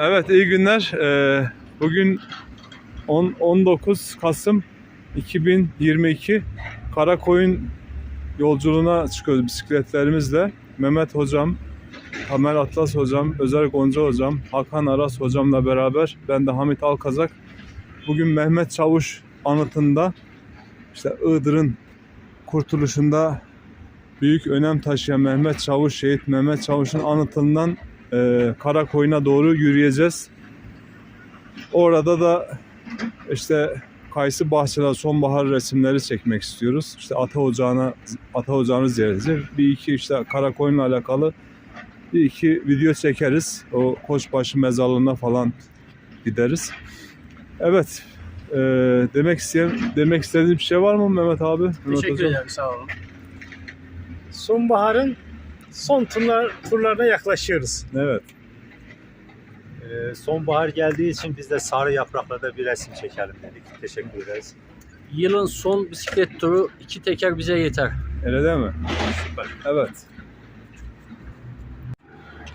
Evet iyi günler. Ee, bugün 10, 19 Kasım 2022 Karakoyun yolculuğuna çıkıyoruz bisikletlerimizle. Mehmet Hocam, Tamer Atlas Hocam, Özer Gonca Hocam, Hakan Aras Hocamla beraber ben de Hamit Alkazak. Bugün Mehmet Çavuş anıtında işte Iğdır'ın kurtuluşunda büyük önem taşıyan Mehmet Çavuş, şehit Mehmet Çavuş'un anıtından e, Karakoyun'a doğru yürüyeceğiz. Orada da işte kayısı bahçeler, sonbahar resimleri çekmek istiyoruz. İşte ata ocağına, ata ocağını ziyaret edeceğiz. Bir iki işte Karakoyun'la alakalı bir iki video çekeriz. O Koçbaşı mezarlığına falan gideriz. Evet. e, demek isteyen, demek istediğim bir şey var mı Mehmet abi? Mehmet Teşekkür ederim sağ olun. Sonbaharın son turlar, turlarına yaklaşıyoruz. Evet. Ee, sonbahar geldiği için biz de sarı yapraklarda bir resim çekelim dedik. Teşekkür ederiz. Yılın son bisiklet turu iki teker bize yeter. Öyle değil mi? Süper. Evet.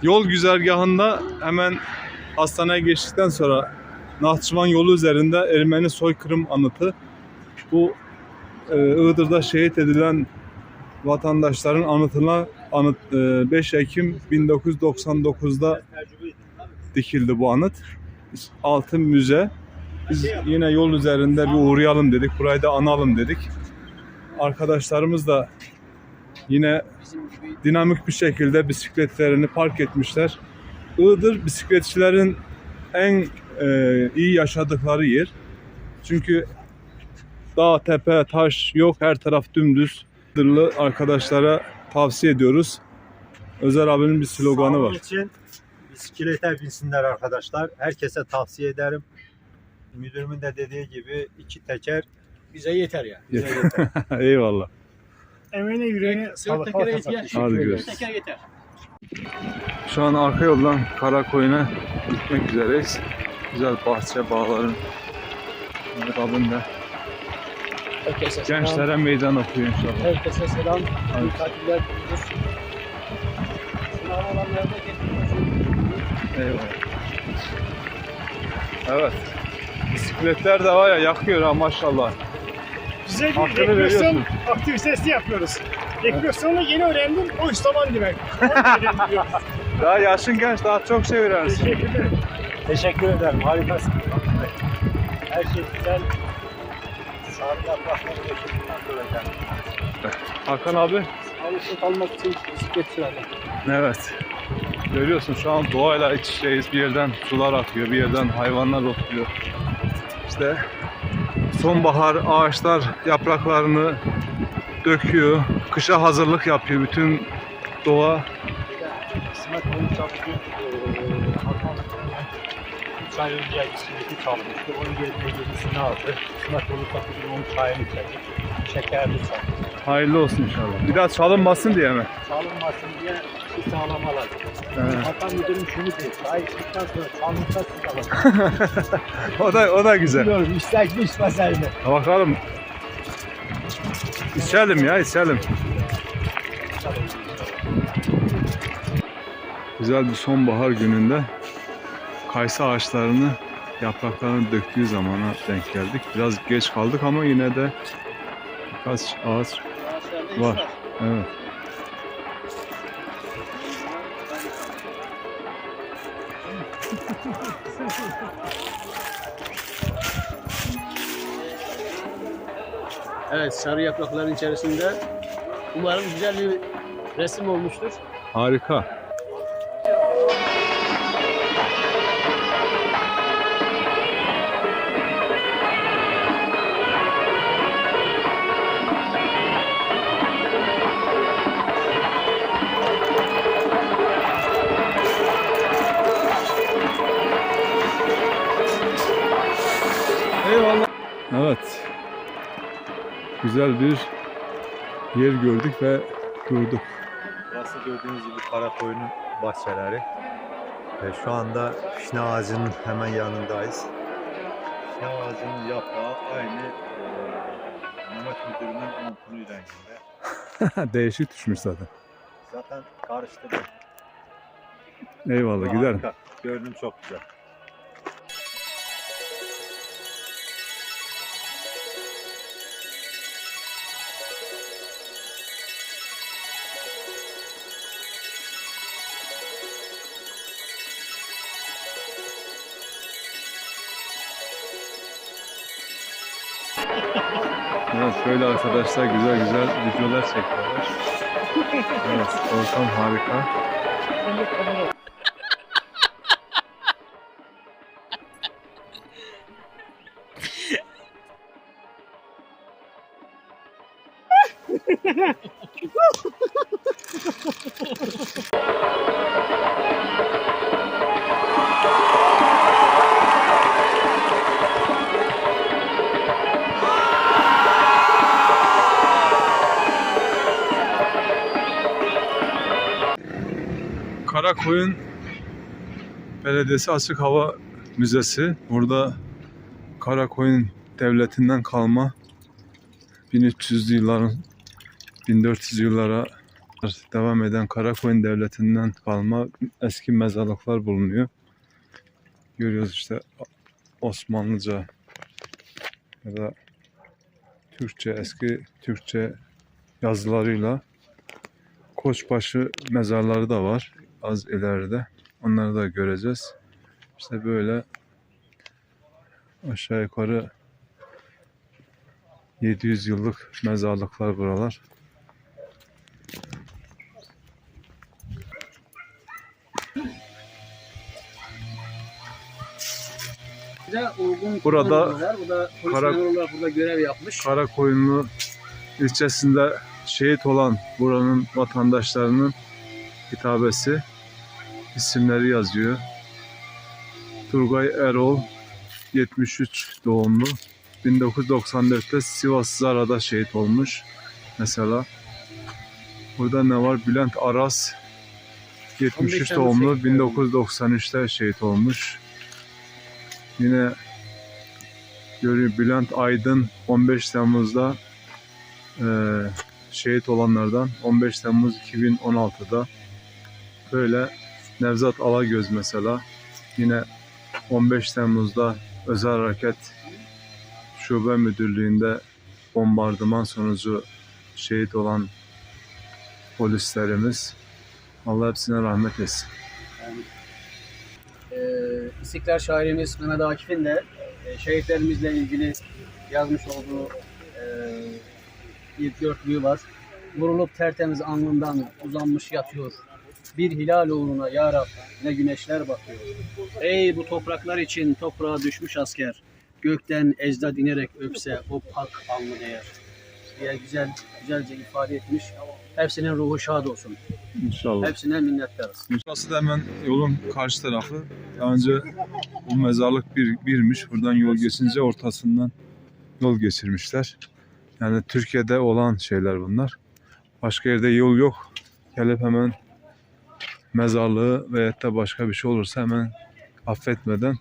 Yol güzergahında hemen hastaneye geçtikten sonra Nahçıvan yolu üzerinde Ermeni soykırım anıtı. Bu e, Iğdır'da şehit edilen vatandaşların anıtına anıt e, 5 Ekim 1999'da dikildi bu anıt. Altın müze. Biz yine yol üzerinde bir uğrayalım dedik. Burayı da analım dedik. Arkadaşlarımız da yine dinamik bir şekilde bisikletlerini park etmişler. Iğdır bisikletçilerin en e, iyi yaşadıkları yer. Çünkü dağ, tepe, taş yok. Her taraf dümdüz. Iğdırlı arkadaşlara tavsiye ediyoruz. Özer abinin bir sloganı Sağlık var. için bisiklete binsinler arkadaşlar. Herkese tavsiye ederim. Müdürümün de dediği gibi iki teker bize yeter ya. bize yeter. Eyvallah. Emeğine yüreğine Dört sağlık. tekere ihtiyaç Hadi görüşürüz. Teker yeter. Şu an arka yoldan Karakoyun'a gitmek üzereyiz. Güzel bahçe, bağların. De Herkese selam. gençlere meydan okuyor inşallah. Herkese selam. Hadi. İyi tatiller diliyoruz. Sınav alanlarına getiriyoruz. Eyvallah. Evet. Bisikletler de var ya yakıyor ha maşallah. Bize bir Hakkını rekreasyon veriyorsun. aktivitesi yapıyoruz. Rekreasyonu yeni öğrendim. O zaman demek. Onu öğreniyoruz. Daha yaşın genç daha çok şey öğrenirsin. Teşekkür ederim. Harikasın. Her şey güzel. Hakan abi. Sağlıklı kalmak için bisiklet. Evet. Görüyorsun şu an doğayla iç içeyiz. Bir yerden sular akıyor, bir yerden hayvanlar otluyor. İşte sonbahar ağaçlar yapraklarını döküyor. Kışa hazırlık yapıyor bütün doğa. İsmet onu çalışıyor. Hakan 3 ay önce çalmıştı. Onun yerine yenisini aldı. İsmet onu takıp onun çayını çekip şekerli çaldı. Hayırlı olsun inşallah. Bir daha çalınmasın diye mi? Çalınmasın diye bir sağlam alacak. Evet. Hakan müdürüm şunu diyor. Çay içtikten sonra çalınsa siz alın. O da o da güzel. Bilmiyorum istek mi istemez mi? Bakalım. İçelim ya içelim. Güzel bir sonbahar gününde kayısı ağaçlarını yapraklarını döktüğü zamana denk geldik. Biraz geç kaldık ama yine de birkaç ağaç var. Evet. Evet sarı yaprakların içerisinde umarım güzel bir resim olmuştur. Harika. Güzel bir yer gördük ve durduk. Burası gördüğünüz gibi Karakoyun'un bahçeleri. Ve şu anda fişne ağacının hemen yanındayız. Fişne ağacının yaprağı aynı eee Mehmet Müdürümün montunun renginde. Değişik düşmüş zaten. Zaten karıştırdım. Eyvallah. Harika. Görünüm çok güzel. Evet, şöyle arkadaşlar güzel güzel videolar çekiyorlar. Evet, ortam harika. Karakoyun Belediyesi Açık Hava Müzesi. Burada Karakoyun Devleti'nden kalma 1300'lü yılların 1400 yıllara devam eden Karakoyun Devleti'nden kalma eski mezarlıklar bulunuyor. Görüyoruz işte Osmanlıca ya da Türkçe eski Türkçe yazılarıyla Koçbaşı mezarları da var az ileride. Onları da göreceğiz. İşte böyle aşağı yukarı 700 yıllık mezarlıklar buralar. Burada Kara- burada görev yapmış. Karakoyunlu ilçesinde şehit olan buranın vatandaşlarının hitabesi isimleri yazıyor. Turgay Erol 73 doğumlu 1994'te Sivas Zara'da şehit olmuş mesela. Burada ne var? Bülent Aras 73 15 doğumlu Temmuz 1993'te şehit olmuş. Yine görüyor Bülent Aydın 15 Temmuz'da eee, şehit olanlardan 15 Temmuz 2016'da böyle Nevzat Alagöz mesela yine 15 Temmuz'da Özel Hareket Şube Müdürlüğü'nde bombardıman sonucu şehit olan polislerimiz Allah hepsine rahmet etsin. Ee, İstiklal şairimiz Mehmet Akif'in de e, şehitlerimizle ilgili yazmış olduğu e, bir dörtlüğü var. Vurulup tertemiz alnından uzanmış yatıyor. Bir hilal uğruna ya Rab ne güneşler batıyor. Ey bu topraklar için toprağa düşmüş asker. Gökten ecdad inerek öpse o pak alnı değer. diye güzel güzelce ifade etmiş. Hepsinin ruhu şad olsun. İnşallah. Hepsine minnettarız. Burası da hemen yolun karşı tarafı. Daha önce bu mezarlık bir, birmiş. Buradan yol geçince ortasından yol geçirmişler. Yani Türkiye'de olan şeyler bunlar. Başka yerde yol yok. Gelip hemen mezarlığı veyahut da başka bir şey olursa hemen affetmeden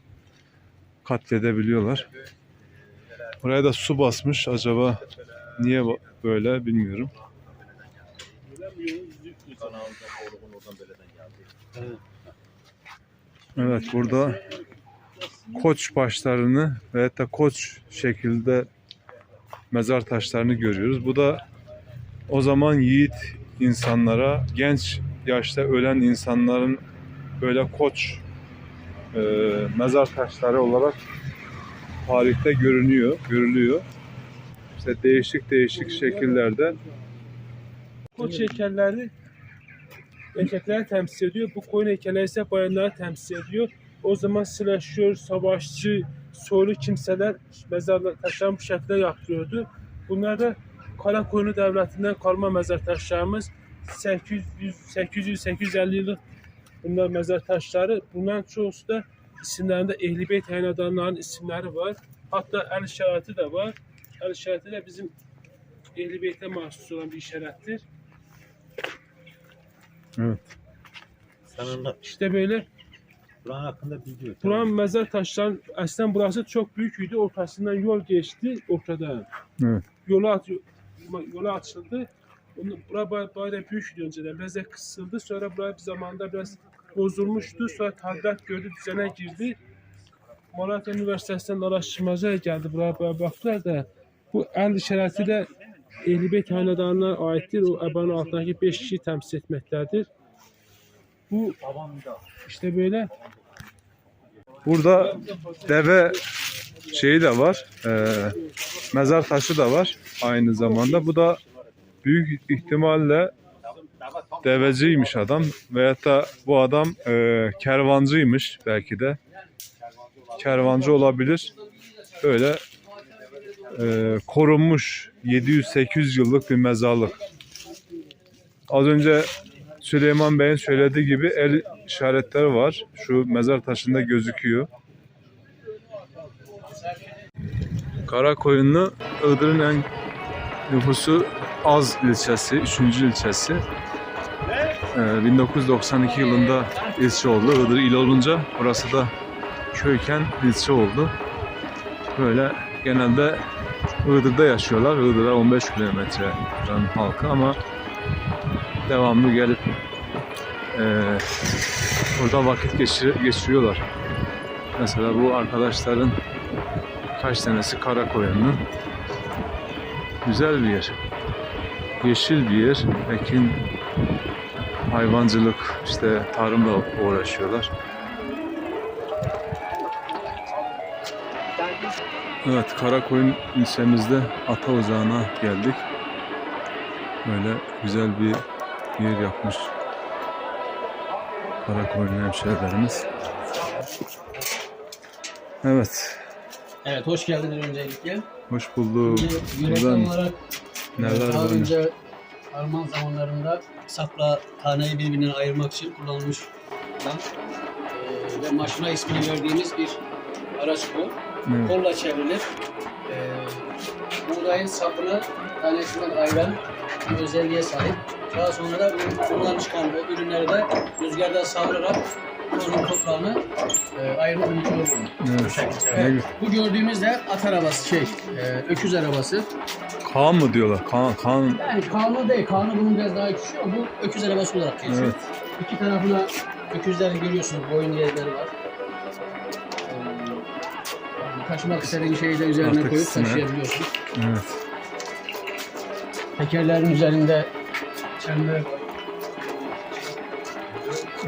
katledebiliyorlar. Buraya da su basmış. Acaba niye böyle bilmiyorum. Evet burada koç başlarını veyahut da koç şekilde mezar taşlarını görüyoruz. Bu da o zaman yiğit insanlara, genç yaşta ölen insanların böyle koç e, mezar taşları olarak tarihte görünüyor, görülüyor. İşte değişik değişik şekillerde Koç heykelleri erkekleri temsil ediyor. Bu koyun heykelleri ise bayanları temsil ediyor. O zaman silahşör, savaşçı, soylu kimseler mezarlar taşlarını bu şekilde yaptırıyordu. Bunlar da Karakoyunlu Devleti'nden kalma mezar taşlarımız 800 800-850 yıllık bunlar mezar taşları. Bunların çoğusu da isimlerinde Ehli Beyt hanedanlarının isimleri var. Hatta el işareti de var. El işareti de bizim Ehli Beyt'e mahsus olan bir işarettir. Sen anlat. İşte böyle Buranın hakkında bilgi ver. buranın mezar taşların aslında burası çok büyüktü. Ortasından yol geçti ortada. Evet. Yola yola açıldı. Onu, bura bayağı büyüktü önceden. Biraz kısıldı. Sonra buraya bir zamanda biraz bozulmuşdu. Sonra tadilat gördü, düzene girdi. Malatya Üniversitesi'nden araştırmacılar geldi buraya böyle baktılar da bu el işareti de Ehli Beyt hanedanına aittir. O ebanın altındaki 5 kişiyi temsil etmektedir. Bu işte böyle Burada deve şeyi de var. eee, mezar taşı da var aynı zamanda. Bu da büyük ihtimalle deveciymiş adam veyahut da bu adam eee, kervancıymış belki de. Kervancı olabilir. Böyle eee, korunmuş 700-800 yıllık bir mezarlık. Az önce Süleyman Bey'in söylediği gibi el işaretleri var. Şu mezar taşında gözüküyor. Karakoyunlu Iğdır'ın en nüfusu az ilçesi, 3. ilçesi. Ee, 1992 yılında ilçe oldu. Iğdır il olunca burası da köyken ilçe oldu. Böyle genelde Iğdır'da yaşıyorlar. Iğdır'a 15 kilometre halkı ama devamlı gelip eee, burada vakit geçir, geçiriyorlar. Mesela bu arkadaşların kaç tanesi Karakoyunlu. Güzel bir yer. Yeşil bir yer. Ekin, hayvancılık, işte tarımla uğraşıyorlar. Evet, Karakoyun ilçemizde ata ocağına geldik. Böyle güzel bir yer yapmış Karakoyun hemşehrilerimiz. Evet, Evet hoş geldiniz öncelikle. hoş bulduk. Yönetim olarak neler daha var? önce Arman zamanlarında sapla taneyi birbirinden ayırmak için kullanılmış olan eee, ve maşına ismini verdiğimiz bir araç bu. Evet. Kolla çevrilir. Eee buğdayın sapını tanesinden ayıran bir özelliğe sahip. Daha sonra da bu- bundan çıkan o ürünleri de rüzgarda savurarak tozun toprağını eee ayırma mümkün olur. Evet. Evet, bu gördüğümüz de at arabası şey, eee, öküz arabası. Kaan mı diyorlar? Kaan, Kaan. Yani kanı değil, kanı bunun biraz daha küçük ama bu öküz arabası olarak geçiyor. Evet. İki tarafına öküzlerin görüyorsunuz, boyun yerleri var. Yani taşımak istediğin şeyi de üzerine Artık koyup üstüne. taşıyabiliyorsun. Evet. Tekerlerin üzerinde çember var.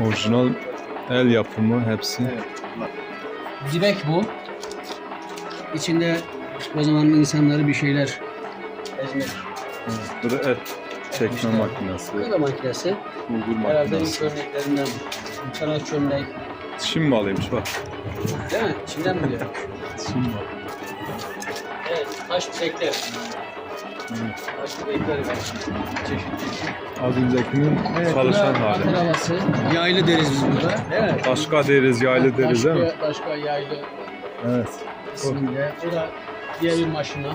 Orijinal el yapımı hepsi. Dibek bu. İçinde o zamanın insanları bir şeyler ezmek. Bu da et çekme İşte. makinesi, Bu da makinesi. bulgur Herhalde ilk makinesi. örneklerinden. Çanak çömlek. Çin malıymış bak. Değil mi? İçinden mi diyor? Çin malı. Evet, taş bilekler. Taş bilekleri var. Çeşit çeşit. Az öncekinin çalışan bu da hali. Yaylı deriz biz burada. Değil mi? Başka deriz, yaylı deriz değil mi? Başka, başka yaylı Evet. isminde. Bu da diğer bir maşina.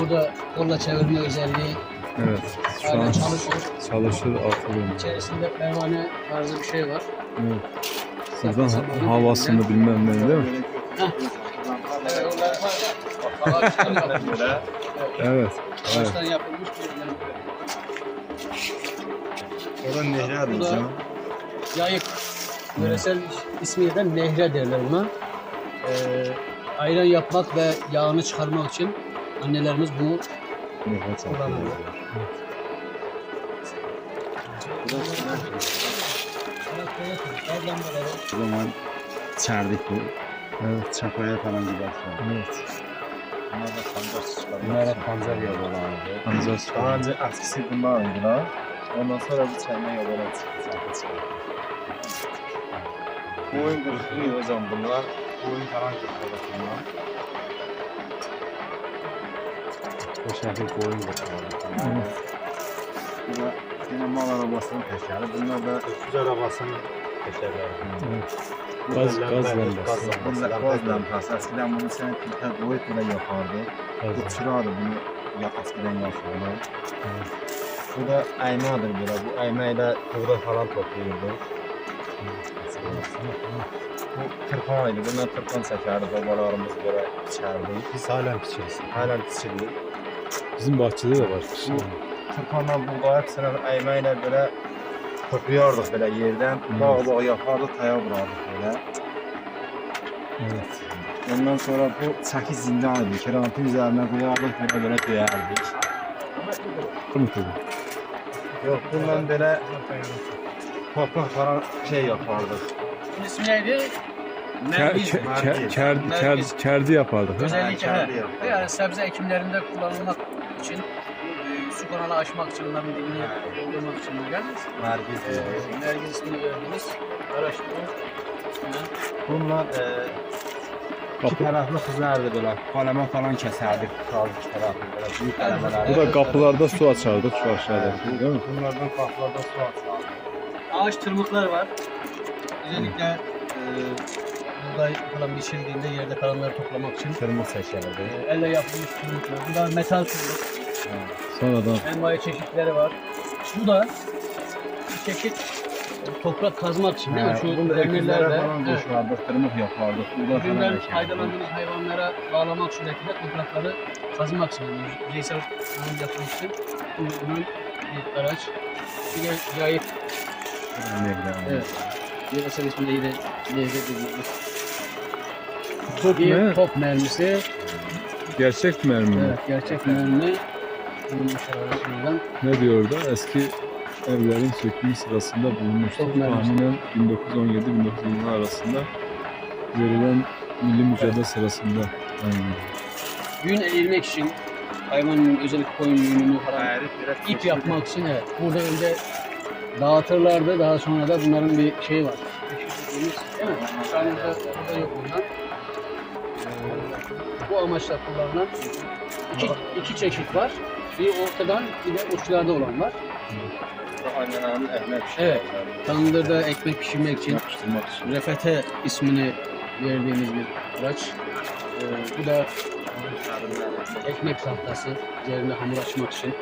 Bu da kolla çevirme özelliği. Evet. Şu Hala an çalışıyor. çalışır atılıyor. İçerisinde pervane tarzı bir şey var. Evet. Buradan havasını bilmem ne değil mi? Evet, onlar var ya. Ağaçtan yapılmış. Evet, Evet. Evet. Ağaçtan yapılmış bir ürün. Oradan nehre Bu adımız da ya. yayık. Yöresel ismiyle de nehre derler buna. Ee, ayran yapmak ve yağını çıkarmak için annelerimiz bunu Nehre kullanıyor. O zaman çerdik bu. Evet. Çapaya falan gidersin. Evet. Bunlar da pancar çıkarıyor. Bunlar da pancar yollardı. Pancar Daha önce eskisi bunlar oydular. Ondan sonra bu çelme yollara çıktı. Boyun kırıklığı hocam bunlar. Boyun falan kırıklığı bunlar. O şekil boyun kırıklığı. Bu da yine mal arabasının teşeri. Bunlar da öküz arabasının teşerleri. Gaz- gaz lambası. Bunlar gaz lambası. Eskiden bunu sen filtre boyut bile yapardı. Bu çırağdı bunu ya, eskiden yapıyorlar. Bu da aynadır böyle. Bu aynayla buğda falan topluyordu. Bu tırpanaydı. Bundan tırpan çekerdi. Babalarımız böyle içerdi. Biz halen pişiriz. Halen pişiriyor. Bizim bahçede de var. Bu tırpandan buğday hepsini aymayla böyle toplayardık böyle yerden. Bağ bağ yapardık, taya vurardık böyle. Evet. Ondan sonra bu çaki zindan idi. Kerantın üzerine koyardık, böyle böyle döyerdik. Unutuldu. Yok bundan böyle toprak falan şey yapardık. İsmi neydi? Mergiz. kerdi yapardık. Özellikle yani sebze ekimlerinde kullanılmak için kanalı açmak için onların dibini doldurmak için böyle Mergiz e, dedi. Nergiz ismini verdiğimiz araştırma üstünden Bunlar e, iki taraflı kızlardı böyle. Kaleme falan keserdik. Kaldı iki taraflı böyle büyük kalemeler. Bu da kapılarda su açardık şu aşağıda. Değil mi? Bunlardan kaplarda su atlardı. ağaç tırmıkları var. Özellikle e, buğday falan biçildiğinde yerde kalanları toplamak için Tırmık seçerdi. e, elle yapılmış tırmıklar. Bu da metal tırmık. Sonradan Envai çeşitleri var. Bu da bir çeşit toprak kazmak için değil mi? Şu demirlerle evet, tırmık yapardık. Yaşardık. faydalandığımız hayvanlara bağlamak suretiyle toprakları kazmak için, yüzeysel analiz yapmak için kullanılan bir araç. Bir de yayık, evet. Yöresel isminde yine lezzet dediğimiz top bir top mermisi. Gerçek mermi mi? Evet, gerçek mermi. Ne diyor orada? Eski evlerin sökümü sırasında mermi. Tahminen 1917-1920 arasında verilen milli mücadele sırasında. Yani Yün eğirmek için hayvanın özellikle koyun yününü falan ip yapmak için evet. Burada önce dağıtırlardı. Daha sonra da bunların bir şeyi var. Dediğimiz, Değil mi? Şu an burada, burada yok bunlar. Ee, bu amaçla kullanılan iki, iki çeşit var. Bir ortadan bir de uçlarda olan var. Annenin ekmek Evet. Tandırda ekmek pişirmek için Yapıştırmak için. refete ismini verdiğimiz bir araç. Ee, bu da ekmek tahtası üzerinde hamur açmak için.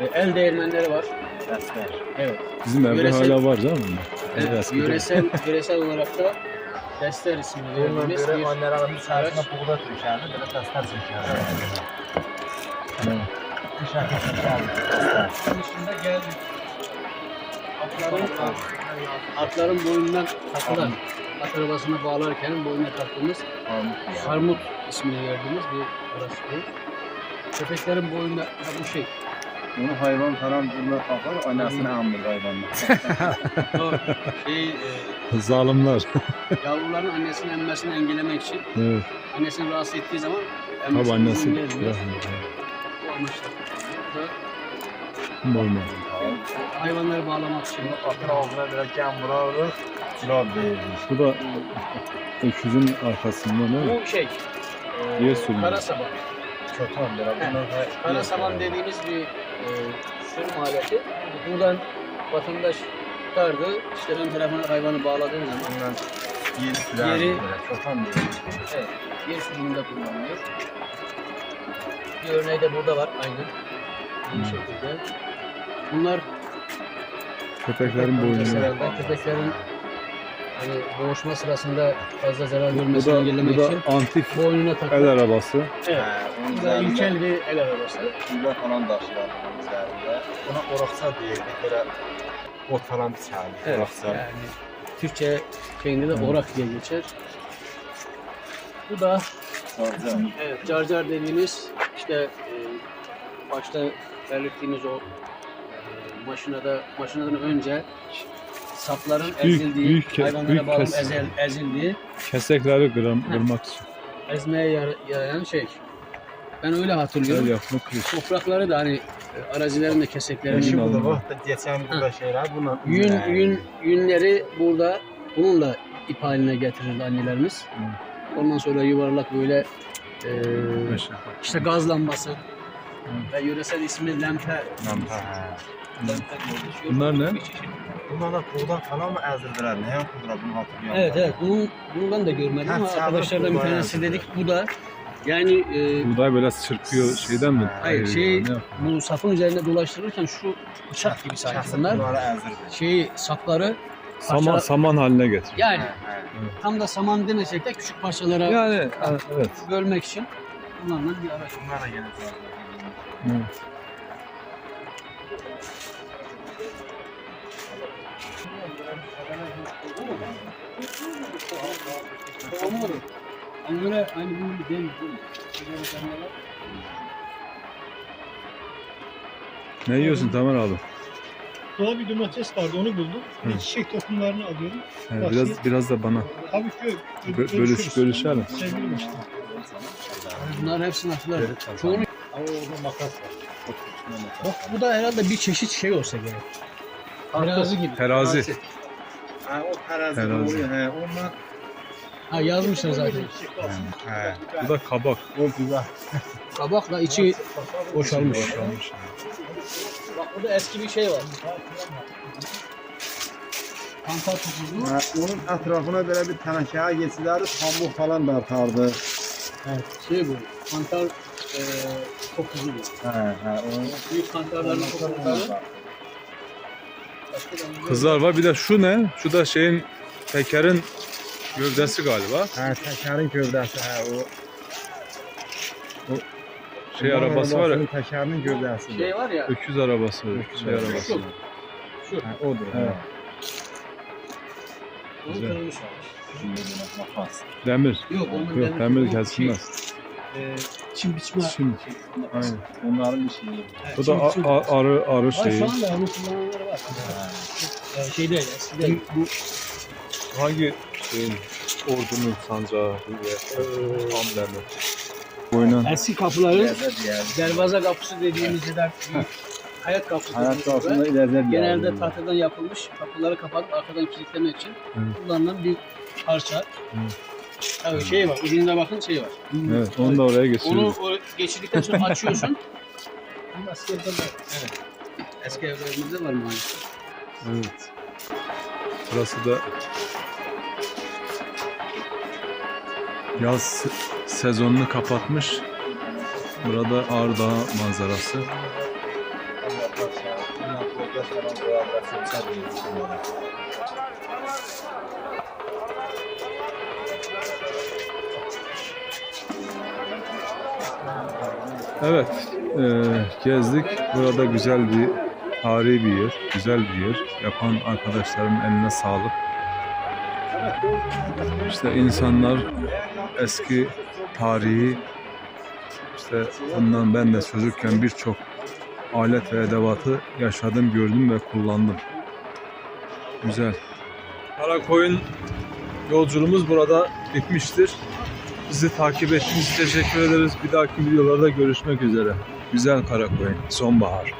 Ee, el değirmenleri var. Dəstər. Evet. bizim evde Yöresel- hala var değil mi? Evet, Eskiden. yöresel, yöresel olarak da Dester ismini Ondan verdiğimiz görə bir annenin araç. içərisinə buğda tökərdi, belə dəstər çəkərdi. Evet. Çəkərdi dəstər. Bunun dışında geldi. Atların, atların boynundan takılan, at arabasına bağlarken boynuna taktığımız Harmut ismini verdiğimiz bir bu. Köpeklerin boynunda ha, bu şey. Onu hayvan falan burnuna taxır, anasını əmir hayvanlar. Şey e, Zalimler. yavruların annesinin emmesini engellemek için evet. annesini rahatsız ettiği zaman Tabii emmesini annesi. engelliyor. Bu amaçla. Bu Normal. hayvanları bağlamak için. Atın ağzına gəm vurarıq, cilab verirdik. Bu da öküzün arkasında ne? Bu şey. E, Yer sürüyor. kara saban. Belə, bundan Kara saban dediğimiz bir e, sürüm aleti. Buradan vatandaş tutardı. İşte ön tarafına hayvanı bağladığın zaman Bundan yeri sürərdik Yeri- verirdik. Evet, yer sürümünde kullanılıyor. Bir örneği de burada var aynı. Aynı şekilde. Bunlar Köpeklerin. Mesela köpeklerin hani boğuşma sırasında fazla zarar Bu görmesini da, engellemek bu için da antik boynuna el takılan arabası. evet. Bu da ilkel bir el arabası. güllə falan daşıyardı onun üzərində. Buna oraqça deyirdik, belə ot falan biçərdik, Evet. oraqça. Yani Türkçe şeyinde de orak diye geçer. Bu da Sadəcə. evet, carcar dediğimiz işte e, başta belirttiğimiz o maşinada maşinadan önce sapların Büyük- ezildiği, büyük hayvanlara büyük bağlı ezel, ezildiği, Kesekleri kıram, kırmak için. ezmeye yar- yarayan şey. Ben öyle hatırlıyorum. yapmak kılıç. Toprakları da hani e, arazilerin de keseklerini Şimdi Yün bu da alınır. vaxt geçən burada şeylər, buna yün, yün, yünleri burada bununla ip haline getirirdi annelerimiz. Ondan sonra yuvarlak böyle e, işte gaz lambası ve yöresel ismi lempe. lempe. Bunlar ne? Bunlar da puldan falan mı əzdirdilər? Nəyə pudra bunu hatırlayıram. Evet evet bunu, bunu ben de görmedim Ha, ama arkadaşlardan bir kullanıyor. tanesi dedik bu da yani e, Buğday böyle çırpıyor şeyden mi? Hayır, şey- ne bu sapın üzerinde dolaştırırken şu bıçak gibi sanki bunlar Bunları əzdirdi. şeyi sapları Saman, parçalar- saman haline getir. yani Hə, tam da saman demesek de küçük parçalara Yani evet. bölmek için kullanılan bir araç. Bunlar da zararlı. evet. Değil? Ne yiyorsun Tamer abi? Doğal bir domates vardı onu buldum. Hı. Bir çiçek tohumlarını alıyorum. He, biraz biraz da bana Tabii ki Bö- bölüşürüz. bölüş bölüşelim. Sevgili başkanım. Bunların hepsini hatırlarım. Çoğunu... Ama orada makas var. Bak bu da herhalde bir çeşit şey olsa gerek. Terazi gibi. Terazi. Ha o terazi, Terazi. oluyor. He, ondan Ha yazmışlar zaten. he. Bu da kabak. O güzel. Kabakla içi boşalmış. Bak burada eski bir şey var. Kantar topuzu. Ha, onun etrafına böyle bir tenekeye geçileri pamuk falan da atardı. Evet, şey bu. Kantar e, topuzu bu. He he. O Büyük kantarların topuzları. Kızlar var. Bir de şu ne? Şu da şeyin tekerin gövdesi galiba. he tekerin gövdesi he o. Şey arabası var ya. Tekerinin gövdesi. şey var ya. Öküz arabası. Öküz Şey arabası. arabası. Şu. He, odur. He. Onu Güzel. Demir. Yok, onun Yok demir şey, kesilmez. E, çim biçme. Şimdi. şey, Aynen. Onların bir şeyi. Evet, Bu çim da biçme. a- a- arı arı Var şeyi. şu anda onu kullananlar var. E, şey değil, eskiden bu Hangi şeyin ordunun sancağı diye amblemi. Oynan. eski kapıların Lezzet yer. dervaza kapısı dediğimiz yer büyük hayat kapısı. Hayat sahasında yer. lezzet yer. Genelde tahtadan yapılmış kapıları kapatıp arkadan kilitlemek için Evet. kullanılan bir parça. Tabii şey var, ucunda bakın şey var. Evet onu da oraya Onu geçiriyoruz. o geçirdikten sonra açıyorsun. Ama eski evde var. Evet. Eski evlerimizde var maalesef. Evet. Burası da yaz se- sezonunu kapatmış. Burada Ağrı Dağı manzarası. Evet, e, gezdik. Burada güzel bir tarihi bir yer, güzel bir yer. Yapan arkadaşlarımın eline sağlık. İşte insanlar eski tarihi işte bundan ben de çocukken birçok alet ve edevatı yaşadım, gördüm ve kullandım. Güzel. Karakoyun yolculuğumuz burada bitmiştir. Bizi takip ettiğiniz için teşekkür ederiz. Bir dahaki videolarda görüşmek üzere. Güzel Karakoyun, sonbahar.